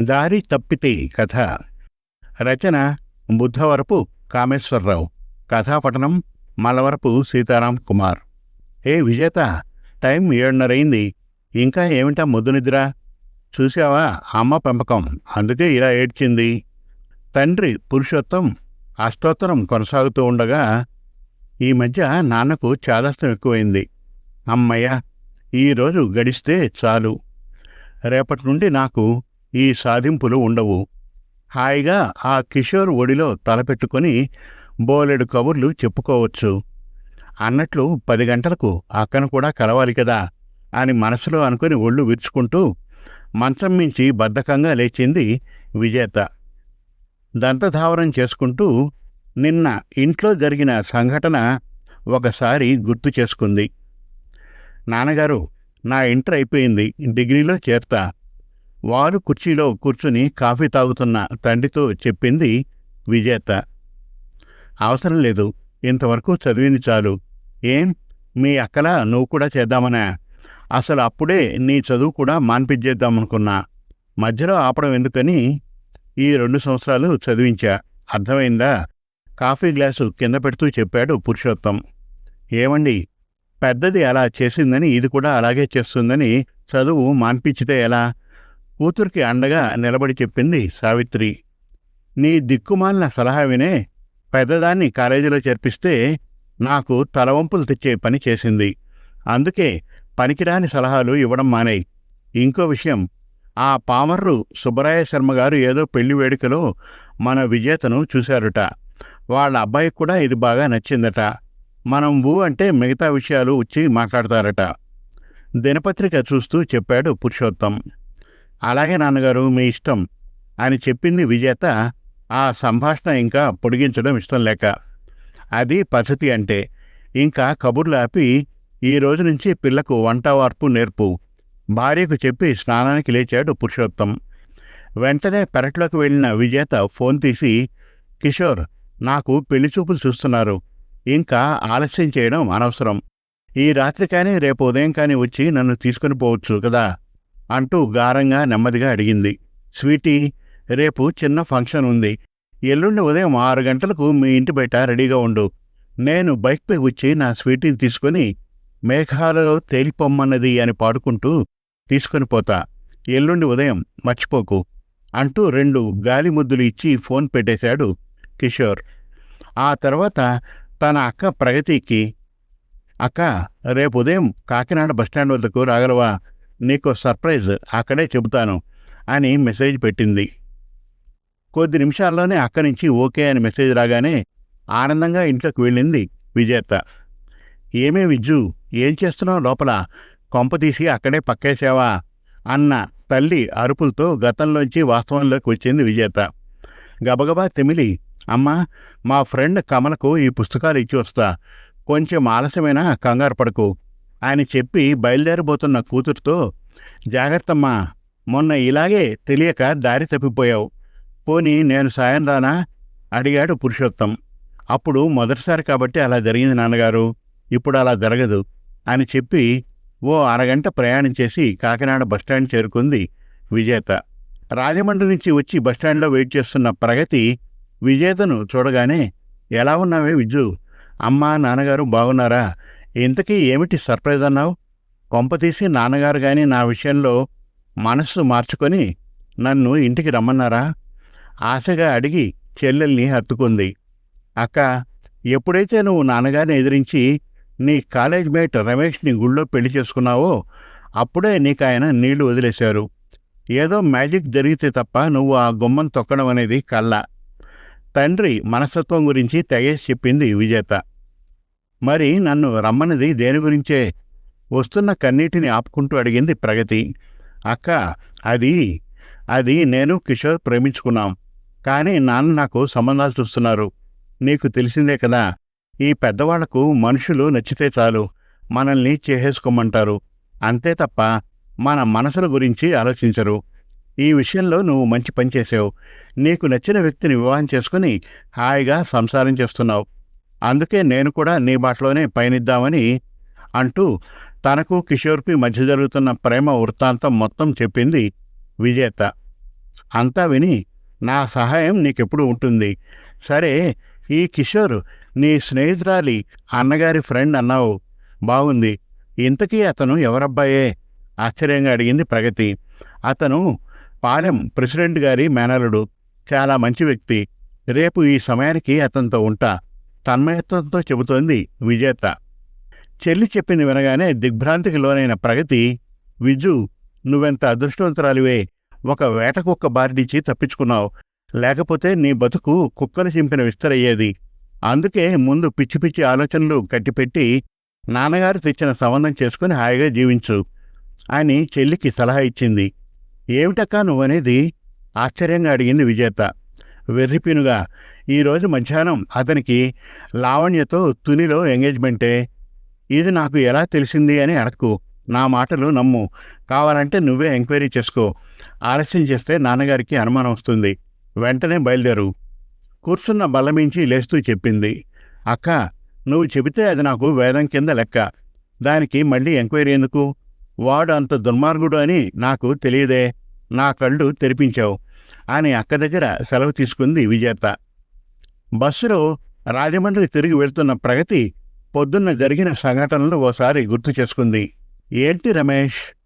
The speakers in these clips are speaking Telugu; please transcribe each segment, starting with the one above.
దారి తప్పితే కథ. రచన బుద్ధవరపు కామేశ్వరరావు. కథాపఠనం మలవరపు సీతారాం కుమార్. ఏ విజేత టైం ఏడున్నరైంది. ఇంకా ఏమిటా ముద్దునిద్ర చూశావా చూసావా అమ్మ పెంపకం? అందుకే ఇలా ఏడ్చింది. తండ్రి పురుషోత్తం అష్టోత్తరం కొనసాగుతూ ఉండగా ఈ మధ్య నాన్నకు చాలాస్తం ఎక్కువైంది. అమ్మయ్య ఈరోజు గడిస్తే చాలు. రేపటి నుండి నాకు ఈ సాధింపులు ఉండవు. హాయిగా ఆ కిషోర్ ఒడిలో తలపెట్టుకొని బోలెడు కబుర్లు చెప్పుకోవచ్చు. అన్నట్లు పది గంటలకు అక్కను కూడా కలవాలి కదా అని మనసులో అనుకుని ఒళ్ళు విరుచుకుంటూ మంచం మించి బద్ధకంగా లేచింది విజేత. దంతధావనం చేసుకుంటూ నిన్న ఇంట్లో జరిగిన సంఘటన ఒకసారి గుర్తు చేసుకుంది. నాన్నగారు నా ఇంటర్ అయిపోయింది డిగ్రీలో చేరతా. వారు కుర్చీలో కూర్చుని కాఫీ తాగుతున్న తండ్రితో చెప్పింది విజేత. అవసరం లేదు. ఇంతవరకు చదివింది చాలు. ఏం? మీ అక్కలా నువ్వు కూడా చేద్దామనా? అసలు అప్పుడే నీ చదువు కూడా మాన్పించేద్దామనుకున్నా. మధ్యలో ఆపడం ఎందుకని? ఈ రెండు సంవత్సరాలు చదివించా. అర్థమైందా? కాఫీ గ్లాసు కింద పెడుతూ చెప్పాడు పురుషోత్తం. ఏమండి? పెద్దది అలా చేసిందని ఇది కూడా అలాగే చేస్తుందని చదువు మాన్పించితే ఎలా? కూతురికి అండగా నిలబడి చెప్పింది సావిత్రి. నీ దిక్కుమాలిన సలహా వినే పెద్దదాన్ని కాలేజీలో చేర్పిస్తే నాకు తలవంపులు తెచ్చే పని చేసింది. అందుకే పనికిరాని సలహాలు ఇవ్వడం మానేయి. ఇంకో విషయం ఆ పామర్రు సుబ్బరాయ శర్మ గారు ఏదో పెళ్ళి వేడుకలో మన విజేతను చూశారుట. వాళ్ళ అబ్బాయికి కూడా ఇది బాగా నచ్చిందట. మనం ఊ అంటే మిగతా విషయాలు వచ్చి మాట్లాడతారట. దినపత్రిక చూస్తూ చెప్పాడు పురుషోత్తం. అలాగే నాన్నగారు మీ ఇష్టం అని చెప్పింది విజేత. ఆ సంభాషణ ఇంకా పొడిగించడం ఇష్టం లేక. అది పద్ధతి అంటే ఇంకా కబుర్లు ఆపి ఈ రోజు నుంచి పిల్లకు వంట వార్పు నేర్పు. భార్యకు చెప్పి స్నానానికి లేచాడు పురుషోత్తం. వెంటనే పెరట్లోకి వెళ్ళిన విజేత ఫోన్ తీసి కిషోర్ నాకు పెళ్ళి చూపులు చూస్తున్నారు. ఇంకా ఆలస్యం చేయడం అనవసరం. ఈ రాత్రి కానీ రేపు ఉదయం కానీ వచ్చి నన్ను తీసుకుని పోవచ్చు కదా? అంటూ గారంగా నెమ్మదిగా అడిగింది. స్వీటీ రేపు చిన్న ఫంక్షన్ ఉంది. ఎల్లుండి ఉదయం ఆరు గంటలకు మీ ఇంటి బయట రెడీగా ఉండు. నేను బైక్పై వచ్చి నా స్వీటీని తీసుకొని మేఘాలలో తేలిపొమ్మన్నది అని పాడుకుంటూ తీసుకొని పోతా. ఎల్లుండి ఉదయం మర్చిపోకు అంటూ రెండు గాలి ముద్దులు ఇచ్చి ఫోన్ పెట్టేశాడు కిషోర్. ఆ తర్వాత తన అక్క ప్రగతికి అక్క రేపు ఉదయం కాకినాడ బస్టాండ్ వద్దకు రాగలవా? నీకో సర్ప్రైజ్ అక్కడే చెబుతాను అని మెసేజ్ పెట్టింది. కొద్ది నిమిషాల్లోనే అక్కడి నుంచి ఓకే అని మెసేజ్ రాగానే ఆనందంగా ఇంట్లోకి వెళ్ళింది విజేత. ఏమే విజ్జు ఏం చేస్తున్నావు లోపల? కొంపతీసి అక్కడే పక్కేసావా అన్న తల్లి అరుపులతో గతంలోంచి వాస్తవంలోకి వచ్చింది విజేత. గబగబా తెమిలి అమ్మా మా ఫ్రెండ్ కమలకు ఈ పుస్తకాలు ఇచ్చి వస్తా. కొంచెం ఆలస్యమైనా కంగారు పడకు. అని చెప్పి బయలుదేరబోతున్న కూతురుతో జాగ్రత్తమ్మా మొన్న ఇలాగే తెలియక దారి తప్పిపోయావు. పోనీ నేను సాయం రానా? అడిగాడు పురుషోత్తం. అప్పుడు మొదటిసారి కాబట్టి అలా జరిగింది నాన్నగారు. ఇప్పుడు అలా జరగదు. అని చెప్పి ఓ అరగంట ప్రయాణం చేసి కాకినాడ బస్టాండ్ చేరుకుంది విజేత. రాజమండ్రి నుంచి వచ్చి బస్టాండ్లో వెయిట్ చేస్తున్న ప్రగతి విజేతను చూడగానే ఎలా ఉన్నావే విజ్జు అమ్మా నాన్నగారు బాగున్నారా? ఇంతకీ ఏమిటి సర్ప్రైజ్ అన్నావు? కొంపతీసి నాన్నగారు గాని నా విషయంలో మనస్సు మార్చుకొని నన్ను ఇంటికి రమ్మన్నారా? ఆశగా అడిగి చెల్లెల్ని హత్తుకుంది. అక్క ఎప్పుడైతే నువ్వు నాన్నగారిని ఎదిరించి నీ కాలేజ్ మేట్ రమేష్ని గుళ్ళో పెళ్ళి చేసుకున్నావో అప్పుడే నీకు ఆయన నీళ్ళు వదిలేశారు. ఏదో మ్యాజిక్ జరిగితే తప్ప నువ్వు ఆ గుమ్మం తొక్కడం అనేది కల్లా. తండ్రి మనస్తత్వం గురించి తెగేసి చెప్పింది విజేత. మరి నన్ను రమ్మన్నది దేని గురించే? వస్తున్న కన్నీటిని ఆపుకుంటూ అడిగింది ప్రగతి. అక్క అది అది నేను కిషోర్ ప్రేమించుకున్నాం. కానీ నాన్న నాకు సంబంధాలు చూస్తున్నారు. నీకు తెలిసిందే కదా ఈ పెద్దవాళ్ళకు మనుషులు నచ్చితే చాలు. మనల్ని చేసేసుకోమంటారు. అంతే తప్ప మన మనసుల గురించి ఆలోచించరు. ఈ విషయంలో నువ్వు మంచి పని చేసావు నీకు నచ్చిన వ్యక్తిని వివాహం చేసుకుని హాయిగా సంసారం చేస్తున్నావు. అందుకే నేను కూడా నీ మాటలోనే పయనిద్దామని అంటూ తనకు కిషోర్కి మధ్య జరుగుతున్న ప్రేమ వృత్తాంతం మొత్తం చెప్పింది విజేత. అంతా విని నా సహాయం నీకెప్పుడు ఉంటుంది? సరే ఈ కిషోర్ నీ స్నేహితురాలి అన్నగారి ఫ్రెండ్ అన్నావు. బాగుంది ఇంతకీ అతను ఎవరబ్బాయే? ఆశ్చర్యంగా అడిగింది ప్రగతి. అతను పాలెం ప్రెసిడెంట్ గారి మేనలుడు చాలా మంచి వ్యక్తి. రేపు ఈ సమయానికి అతనితో ఉంటా. తన్మయత్వంతో చెబుతోంది విజేత. చెల్లి చెప్పింది వినగానే దిగ్భ్రాంతికి లోనైన ప్రగతి విజు నువ్వెంత అదృష్టవంతురాలివే. ఒక వేట కుక్క బారినిచ్చి తప్పించుకున్నావు. లేకపోతే నీ బతుకు కుక్కలు చింపిన విస్తరయ్యేది. అందుకే ముందు పిచ్చి పిచ్చి ఆలోచనలు కట్టిపెట్టి నాన్నగారు తెచ్చిన సంబంధం చేసుకుని హాయిగా జీవించు. అని చెల్లికి సలహా ఇచ్చింది. ఏమిటక్కా నువ్వనేది? ఆశ్చర్యంగా అడిగింది విజేత. వెర్రిపినుగా ఈరోజు మధ్యాహ్నం అతనికి లావణ్యతో తునిలో ఎంగేజ్మెంటే. ఇది నాకు ఎలా తెలిసింది అని అడక్కు. నా మాటలు నమ్ము. కావాలంటే నువ్వే ఎంక్వైరీ చేసుకో. ఆలస్యం చేస్తే నాన్నగారికి అనుమానం వస్తుంది. వెంటనే బయలుదేరు. కూర్చున్న బల్లమించి లేస్తూ చెప్పింది. అక్క నువ్వు చెబితే అది నాకు వేదం కింద లెక్క. దానికి మళ్ళీ ఎంక్వైరీ ఎందుకు? వాడు అంత దుర్మార్గుడు అని నాకు తెలియదే. నా కళ్ళు తెరిపించావు. అని అక్క దగ్గర సెలవు తీసుకుంది విజేత. బస్సులో రాజమండ్రి తిరిగి వెళ్తున్న ప్రగతి పొద్దున్న జరిగిన సంఘటనలు ఓసారి గుర్తు చేసుకుంది. ఏంటి రమేష్?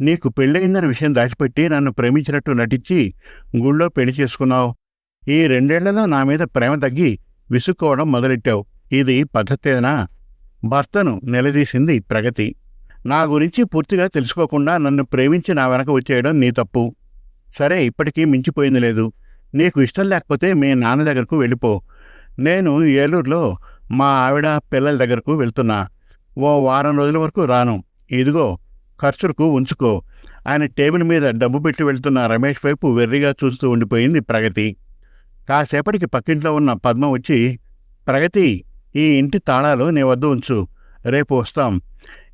నీకు పెళ్ళయిందన్న విషయం దాచిపెట్టి నన్ను ప్రేమించినట్టు నటించి గుళ్ళో పెళ్ళి చేసుకున్నావు. ఈ రెండేళ్ళలో నా మీద ప్రేమ తగ్గి విసుక్కోవడం మొదలెట్టావు. ఇది పద్ధతేనా? భర్తను నిలదీసింది ప్రగతి. నా గురించి పూర్తిగా తెలుసుకోకుండా నన్ను ప్రేమించి నా వెనక వచ్చేయడం నీ తప్పు. సరే ఇప్పటికీ మించిపోయింది లేదు. నీకు ఇష్టం లేకపోతే మీ నాన్న దగ్గరకు వెళ్ళిపో. నేను ఏలూరులో మా ఆవిడ పిల్లల దగ్గరకు వెళ్తున్నా. ఓ వారం రోజుల వరకు రాను. ఇదిగో ఖర్చులకు ఉంచుకో. ఆయన టేబుల్ మీద డబ్బు పెట్టి వెళ్తున్న రమేష్ వైపు వెర్రిగా చూస్తూ ఉండిపోయింది ప్రగతి. కాసేపటికి పక్కింట్లో ఉన్న పద్మ వచ్చి ప్రగతి ఈ ఇంటి తాళాలు నీ వద్ద ఉంచు. రేపు వస్తాం.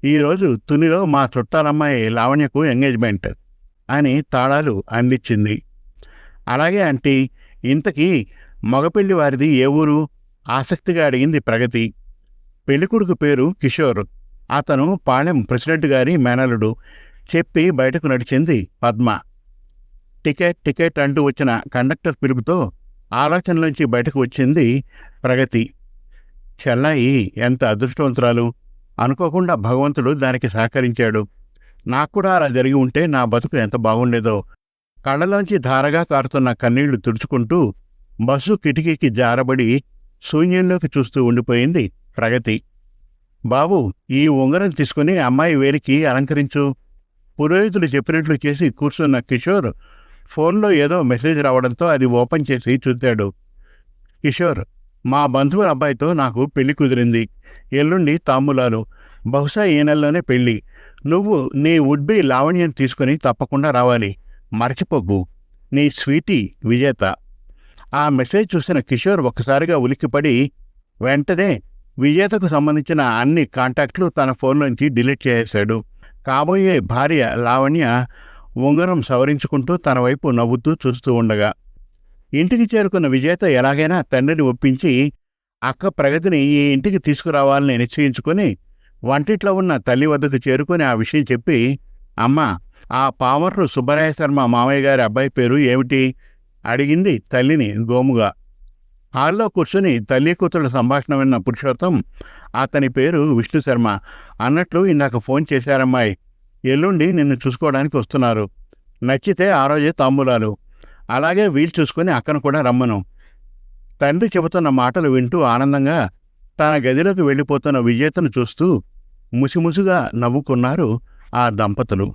ఈరోజు తునిలో మా చుట్టాలమ్మాయి లావణ్యకు ఎంగేజ్మెంట్. అని తాళాలు అందించింది. అలాగే ఆంటీ ఇంతకీ మగపెళ్ళి వారిది ఏ ఊరు? ఆసక్తిగా అడిగింది ప్రగతి. పెళ్ళికొడుకు పేరు కిషోర్. అతను పాళెం ప్రెసిడెంట్ గారి మేనలుడు చెప్పి బయటకు నడిచింది పద్మ. టికెట్ టికెట్ అంటూ వచ్చిన కండక్టర్ పిలుపుతో ఆలోచనలోంచి బయటకు వచ్చింది ప్రగతి. చెల్లాయి ఎంత అదృష్టవంతురాలు. అనుకోకుండా భగవంతుడు దానికి సహకరించాడు. నాకు కూడా అలా జరిగి ఉంటే నా బతుకు ఎంత బాగుండేదో. కళ్ళలోంచి ధారగా కారుతున్న కన్నీళ్ళు తుడుచుకుంటూ బస్సు కిటికీకి జారబడి శూన్యంలోకి చూస్తూ ఉండిపోయింది ప్రగతి. బాబు ఈ ఉంగరం తీసుకుని అమ్మాయి వేలికి అలంకరించు. పురోహితుడు చెప్పినట్లు చేసి కూర్చున్న కిషోర్ ఫోన్లో ఏదో మెసేజ్ రావడంతో అది ఓపెన్ చేసి చూశాడు కిషోర్ మా బంధువుల అబ్బాయితో నాకు పెళ్ళి కుదిరింది. ఎల్లుండి తాంబూలాలు. బహుశా ఈ నెలలోనే పెళ్ళి. నువ్వు నీ వుడ్బి లావణ్యం తీసుకుని తప్పకుండా రావాలి. మర్చిపోకు. నీ స్వీటీ విజేత. ఆ మెసేజ్ చూసిన కిషోర్ ఒక్కసారిగా ఉలిక్కిపడి వెంటనే విజేతకు సంబంధించిన అన్ని కాంటాక్ట్లు తన ఫోన్లోంచి డిలీట్ చేసేశాడు కాబోయే భార్య లావణ్య ఉంగరం సవరించుకుంటూ తన వైపు నవ్వుతూ చూస్తూ ఉండగా ఇంటికి చేరుకున్న విజేత ఎలాగైనా తండ్రిని ఒప్పించి అక్క ప్రగతిని ఈ ఇంటికి తీసుకురావాలని నిశ్చయించుకొని వంటిట్లో ఉన్న తల్లి వద్దకు చేరుకుని ఆ విషయం చెప్పి అమ్మా ఆ పామర్రు సుబ్బరాయ శర్మ మామయ్య గారి అబ్బాయి పేరు ఏమిటి? అడిగింది తల్లిని గోముగా. హాల్లో కూర్చుని తల్లి కూతురు సంభాషణ విన్న పురుషోత్తం అతని పేరు విష్ణు శర్మ. అన్నట్లు ఇందాక ఫోన్ చేశారమ్మాయి. ఎల్లుండి నిన్ను చూసుకోవడానికి వస్తున్నారు. నచ్చితే ఆ రోజే తాంబూలాలు. అలాగే వీలు చూసుకుని అక్కను కూడా రమ్మను. తండ్రి చెబుతున్న మాటలు వింటూ ఆనందంగా తన గదిలోకి వెళ్ళిపోతున్న విజేతను చూస్తూ ముసిముసిగా నవ్వుకున్నారు ఆ దంపతులు.